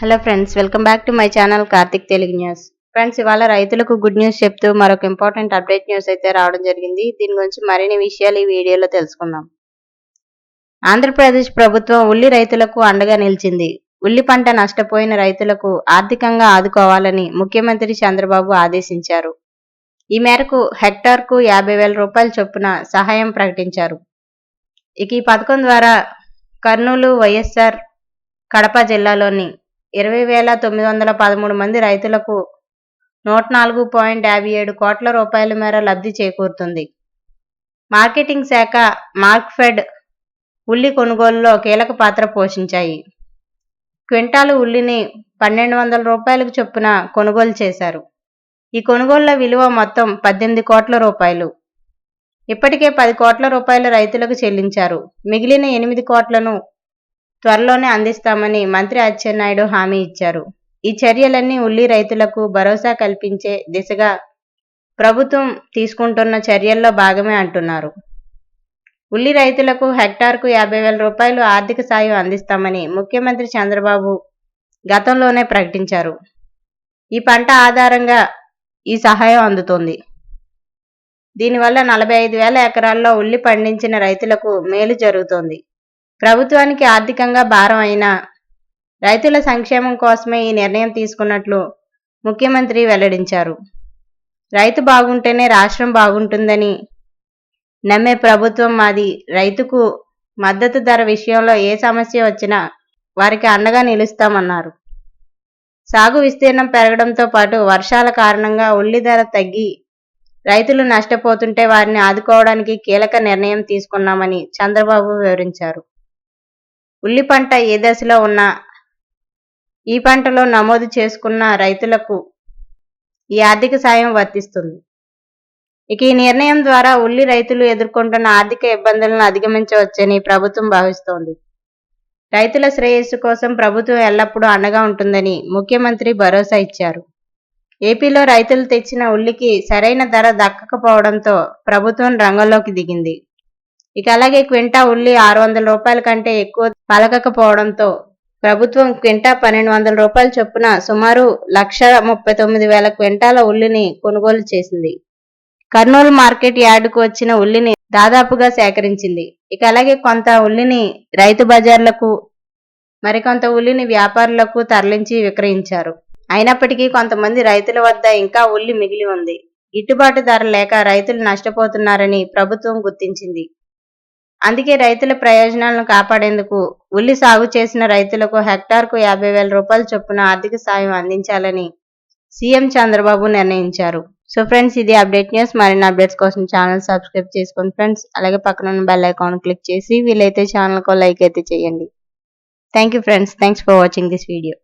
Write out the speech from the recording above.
Hello friends welcome back to my channel Karthik Telugu news friends ఇవాళ రైతులకు good news చెప్తూ మరొక important update news అయితే రావడం జరిగింది. దీని గురించి మరిన్ని విషయాలు ఈ వీడియోలో తెలుసుకుందాం. ఆంధ్రప్రదేశ్ ప్రభుత్వం ఉల్లి రైతులకు అండగా నిలిచింది. ఉల్లి పంట నష్టపోయిన రైతులకు ఆర్థికంగా ఆదుకోవాలని ముఖ్యమంత్రి చంద్రబాబు ఆదేశించారు. ఈ మేరకు హెక్టార్కు యాభై వేల రూపాయల చొప్పున సహాయం ప్రకటించారు. ఇక ఈ పథకం ద్వారా కర్నూలు వైఎస్ఆర్ కడప జిల్లాలోని ఇరవై వేల తొమ్మిది వందల పదమూడు మంది రైతులకు నూట నాలుగు పాయింట్ యాభై ఏడు కోట్ల రూపాయల మేర లబ్ధి చేకూరుతుంది. మార్కెటింగ్ శాఖ మార్క్ఫెడ్ ఉల్లి కొనుగోలులో కీలక పాత్ర పోషించాయి. క్వింటాలు ఉల్లిని పన్నెండు వందల రూపాయలకు చొప్పున కొనుగోలు చేశారు. ఈ కొనుగోళ్ళ విలువ మొత్తం పద్దెనిమిది కోట్ల రూపాయలు. ఇప్పటికే పది కోట్ల రూపాయలు రైతులకు చెల్లించారు. మిగిలిన ఎనిమిది కోట్లను త్వరలోనే అందిస్తామని మంత్రి అచ్చెన్నాయుడు హామీ ఇచ్చారు. ఈ చర్యలన్నీ ఉల్లి రైతులకు భరోసా కల్పించే దిశగా ప్రభుత్వం తీసుకుంటున్న చర్యల్లో భాగమే అంటున్నారు. ఉల్లి రైతులకు హెక్టార్కు యాభై వేల రూపాయలు ఆర్థిక సాయం అందిస్తామని ముఖ్యమంత్రి చంద్రబాబు గతంలోనే ప్రకటించారు. ఈ పంట ఆధారంగా ఈ సహాయం అందుతోంది. దీనివల్ల నలభై ఐదు వేల ఎకరాల్లో ఉల్లి పండించిన రైతులకు మేలు జరుగుతోంది. ప్రభుత్వానికి ఆర్థికంగా భారం అయినా రైతుల సంక్షేమం కోసమే ఈ నిర్ణయం తీసుకున్నట్లు ముఖ్యమంత్రి వెల్లడించారు. రైతు బాగుంటేనే రాష్ట్రం బాగుంటుందని నమ్మే ప్రభుత్వం మాది. రైతుకు మద్దతు ధర విషయంలో ఏ సమస్య వచ్చినా వారికి అండగా నిలుస్తామన్నారు. సాగు విస్తీర్ణం పెరగడంతో పాటు వర్షాల కారణంగా ఉల్లి ధర తగ్గి రైతులు నష్టపోతుంటే వారిని ఆదుకోవడానికి కీలక నిర్ణయం తీసుకున్నామని చంద్రబాబు వివరించారు. ఉల్లి పంట ఏ దశలో ఉన్నా ఈ పంటలో నమోదు చేసుకున్న రైతులకు ఈ ఆర్థిక సాయం వర్తిస్తుంది. ఇక ఈ నిర్ణయం ద్వారా ఉల్లి రైతులు ఎదుర్కొంటున్న ఆర్థిక ఇబ్బందులను అధిగమించవచ్చని ప్రభుత్వం భావిస్తోంది. రైతుల శ్రేయస్సు కోసం ప్రభుత్వం ఎల్లప్పుడూ అండగా ఉంటుందని ముఖ్యమంత్రి భరోసా ఇచ్చారు. ఏపీలో రైతులు తెచ్చిన ఉల్లికి సరైన ధర దక్కకపోవడంతో ప్రభుత్వం రంగంలోకి దిగింది. ఇక అలాగే క్వింటా ఉల్లి ఆరు వందల రూపాయల కంటే ఎక్కువ పలకకపోవడంతో ప్రభుత్వం క్వింటా పన్నెండు వందల రూపాయల చొప్పున సుమారు లక్ష ముప్పై తొమ్మిది వేల క్వింటాల ఉల్లిని కొనుగోలు చేసింది. కర్నూలు మార్కెట్ యార్డుకు వచ్చిన ఉల్లిని దాదాపుగా సేకరించింది. ఇక అలాగే కొంత ఉల్లిని రైతు బజార్లకు మరికొంత ఉల్లిని వ్యాపారులకు తరలించి విక్రయించారు. అయినప్పటికీ కొంతమంది రైతుల వద్ద ఇంకా ఉల్లి మిగిలి ఉంది. గిట్టుబాటు ధర లేక రైతులు నష్టపోతున్నారని ప్రభుత్వం గుర్తించింది. అందుకే రైతుల ప్రయోజనాలను కాపాడేందుకు ఉల్లి సాగు చేసిన రైతులకు హెక్టార్కు యాభై వేల రూపాయల చొప్పున ఆర్థిక సాయం అందించాలని సీఎం చంద్రబాబు నిర్ణయించారు. సో ఫ్రెండ్స్ ఇది అప్డేట్ న్యూస్. మరిన్ని అప్డేట్స్ కోసం ఛానల్ సబ్స్క్రైబ్ చేసుకోండి ఫ్రెండ్స్. అలాగే పక్కన ఉన్న బెల్ ఐకాన్ క్లిక్ చేసి వీలైతే ఛానల్కు లైక్ అయితే చేయండి. Thank you friends. Thanks for watching this video.